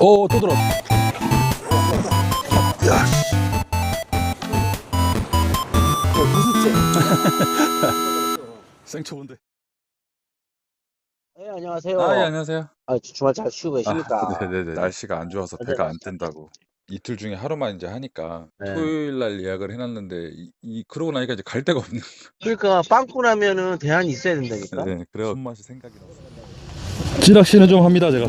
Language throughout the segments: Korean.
오, 또 들어. 생초본데. 네, 안녕하세요. 아, 예, 안녕하세요. 아, 주- 주말 잘 쉬고 계십니까? 아, 네네네. 날씨가 안 좋아서 네, 배가 안. 뜬다고. 이틀 중에 하루만 이제 하니까 네. 토요일 날 예약을 해놨는데 이, 이 그러고 나니까 이제 갈 데가 없는. 그러니까 빵꾸 나면은 대안이 있어야 된다니까. 네, 그래 손맛이 생각이 났어요. 지낚시는 좀 합니다, 제가.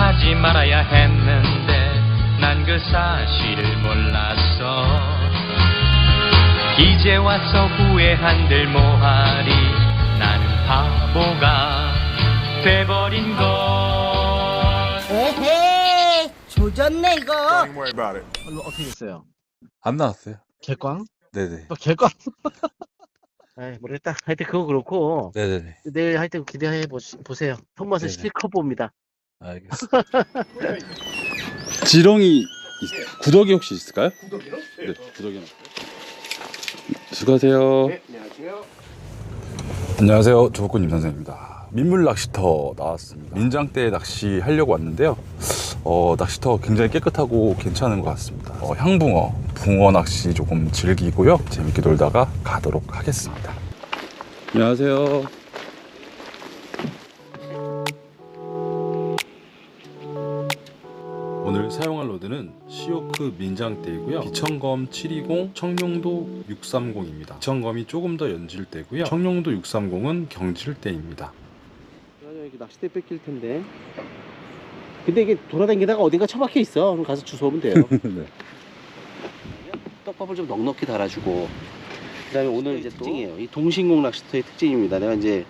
하지 말아야 했는데 난 그 사실을 몰랐어 이제 와서 후회한들 뭐하리 나는 바보가 돼버린 걸 에헤이 조졌네 이거 Don't worry about it. 얼른 어떻게 됐어요? 안 나왔어요. 개꽝? 네네. 또 개꽝? 아이, 모르겠다. 하여튼 그거 그렇고 네네네. 내일 하여튼 기대해 보, 보세요. 손맛을 네네. 실컷 봅니다. 알겠어. 지렁이 있- 구더기 혹시 있을까요? 구더기요? 네, 구더기. 수고하세요. 안녕하세요. 안녕하세요. 조복근 임선생입니다. 민물 낚시터 나왔습니다. 민장대 낚시 하려고 왔는데요. 어, 낚시터 굉장히 깨끗하고 괜찮은 것 같습니다. 어, 향붕어, 붕어 낚시 조금 즐기고요. 재밌게 놀다가 가도록 하겠습니다. 안녕하세요. 오늘 사용할 로드는 시오크 민장대이고요. 비천검 720, 청룡도 630입니다. 비천검이 조금 더 연질대고요. 청룡도 630은 경질대입니다. 이렇게 낚싯대 뺏길 텐데. 근데 이게 돌아다니다가 어딘가 처박혀 있어. 그럼 가서 주워오면 돼요. 네. 떡밥을 좀 넉넉히 달아주고 그다음에 오늘 이제 특징이에요. 이 동신공 낚시터의 특징입니다. 내가 이제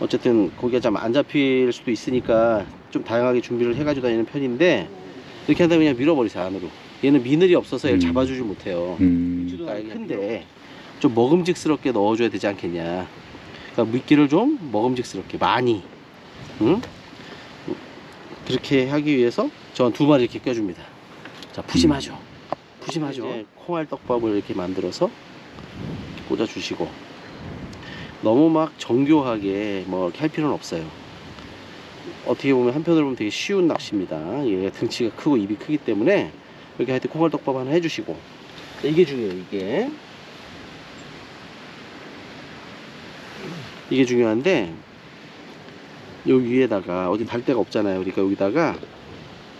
어쨌든 고기가 좀 안 잡힐 수도 있으니까 좀 다양하게 준비를 해가지고 다니는 편인데 이렇게 하다 그냥 밀어버리세요 안으로. 얘는 미늘이 없어서 얘를 음. 잡아주지 못해요. 음, 그러니까 큰데 좀 먹음직스럽게 넣어줘야 되지 않겠냐. 그러니까 미끼를 좀 먹음직스럽게 많이, 응? 그렇게 하기 위해서 전 두 마리 이렇게 껴줍니다. 자 푸짐하죠. 푸짐하죠. 이제 콩알 떡밥을 이렇게 만들어서 꽂아주시고 너무 막 정교하게 뭐 이렇게 할 필요는 없어요. 어떻게 보면 한편으로 보면 되게 쉬운 낚시입니다. 얘가 등치가 크고 입이 크기 때문에 이렇게 하여튼 콩알 떡밥 하나 해주시고 이게 중요해요. 이게 이게 중요한데 요 위에다가 어디 달 데가 없잖아요. 그러니까 여기다가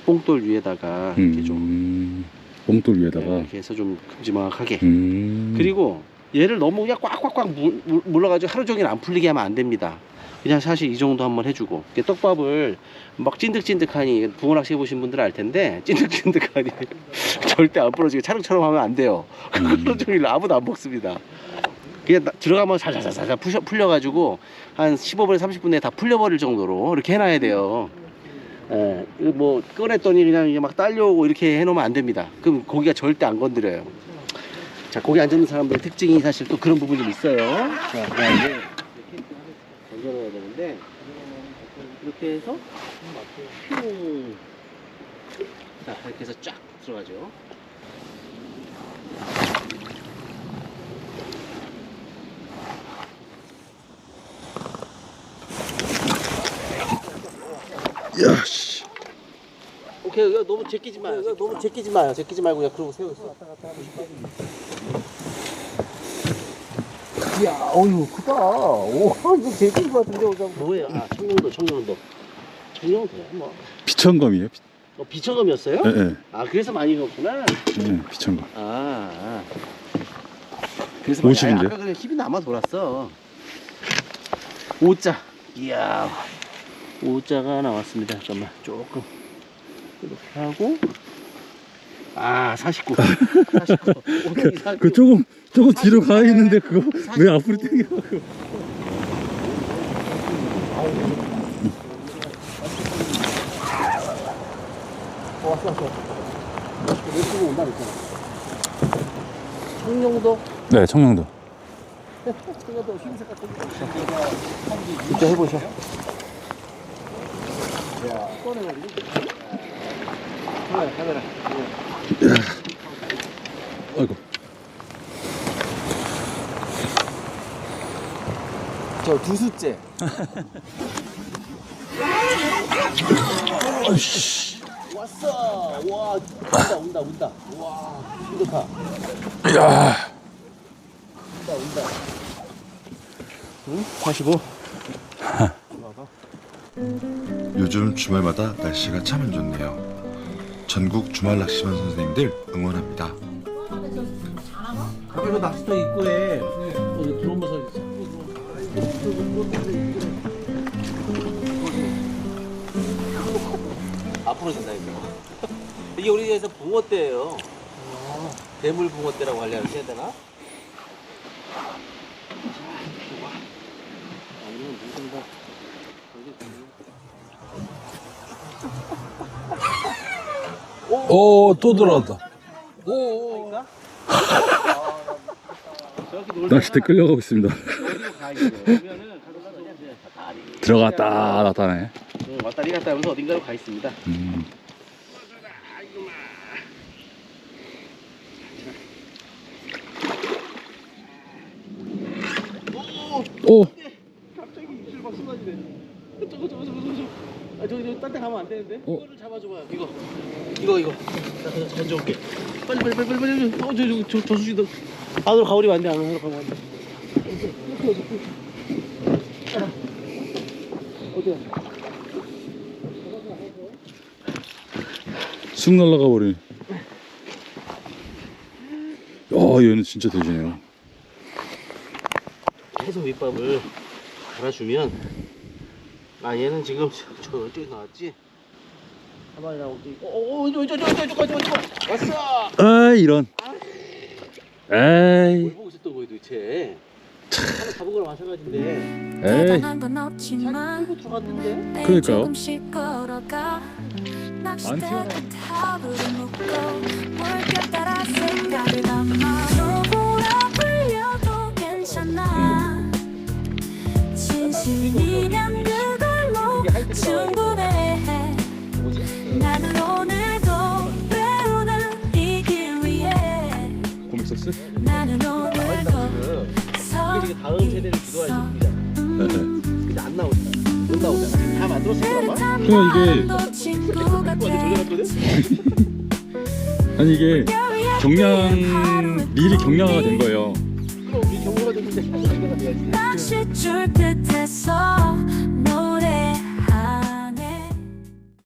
뽕돌 위에다가 이렇게 좀 음, 뽕돌 네, 위에다가. 이렇게 해서 좀 큼지막하게 음, 그리고 얘를 너무 그냥 꽉꽉꽉 물- 물- 물러가지고 하루 종일 안 풀리게 하면 안 됩니다. 그냥 사실 이 정도 한번 해주고 떡밥을 막 찐득찐득하니 붕어낚시 해보신 분들은 알 텐데 찐득찐득하니 절대 안 부러지게 차릉처럼 하면 안 돼요. 음. 하루 종일 아무도 안 먹습니다. 그냥 나- 들어가면 살살살살 풀려, 풀려가지고 한 15분, 30분 내에 다 풀려버릴 정도로 이렇게 해놔야 돼요. 예, 이거 뭐 꺼냈더니 그냥 막 딸려오고 이렇게 해놓으면 안 됩니다. 그럼 고기가 절대 안 건드려요. 자, 고기 안 잡는 사람들의 특징이 사실 또 그런 부분이 좀 있어요. 자, 그다음에 이렇 게 던져놓아야 되는데 이렇게 해서 퓨. 자, 이렇게 해서 쫙 들어가죠. 야, 씨. 오케이, 이거 너무 제끼지 마요. 이거 너무 제끼지 마요. 제끼지 말고 그냥 그러고 세우 어 야, 어휴, 크다. 오, 이거 것 같은데, 오장. 뭐예요? 아, 청룡도, 청룡도. 청룡도야, 뭐. 비천검이에요. 비, 어, 비천검이었어요? 예, 예, 아, 그래서 많이 넣었구나. 예, 비천검. 아, 아. 그래서 50 인데요? 많이- 아까 그냥 힘이 남아 돌았어. 오자. 이야. 오자가 나왔습니다. 잠깐만. 조금. 이렇게 하고. 아, 49. 49. 오케이, 49. 그 조금 조금 뒤로 가 있는데 그거 왜 앞으로 땡겨? 어, 왔어, 왔어. 열심히 온다 그랬잖아. 청룡도? 네, 청룡도. 청룡도 흰색 같은 거. 진짜 해보셔. 꺼내가지고. 카메라, 카메라. 아이고. 저 두 수째. 왔어. 와, 온다, 온다, 온다. 와, 봐. 야, 온다, 온다. 응? 45. 요즘 주말마다 날씨가 참 안 좋네요. 전국 주말 낚시반 선생님들 응원합니다. 가게로 낚시터 입구에 드론 버섯 앞으로 된다 이거. 이게 우리에서 붕어대예요. 대물 붕어대라고 하려야 해야 되나? 오, 또 들어왔다. 저렇게 놀다가 낚싯대 끌려가고 있습니다. 들어갔다 나타네. 응, 왔다리 갔다 하면서 어딘가로 가 있습니다. 음. 오, 갑자기 입술 막 쏟아지네. 저거 저거 저거 저거. 아 저기 저기 딴데 가면 안 되는데. 어? 이거를 잡아줘봐요. 이거 이거 이거. 나 던져올게. 빨리 빨리 빨리 빨리 빨리. 어저저저 저수지도. 안으로 가버리면 안 돼. 안으로 가면 안 돼. 어디야? 쑥 날라가 버리네. 야, 얘는 진짜 돼지네요. 계속 밑밥을 갈아주면 아 얘는 지금 저, 저 저기 나왔지? 한 마리 나오지. 어어저저저저저저 왔어. 아, 이런. 에이, 뭘 보고 있었던 거야 도대체? 거랑 마찬가지인데. 에이. 들어갔는데? 그러니까요. 튀어나와. 충분해 나는 오늘도 배우는 이 길? 나는 오늘도 다음 세대를 기도할. 네. 근데 안 나오잖아. 못 나오잖아. 다 만들었을까 봐. 그럼 이게- 완전? 아니 이게 경량 릴이 경량화가 된 거예요. 그럼 우리 경고가 됐는데. 낚싯줄 끝에서 노래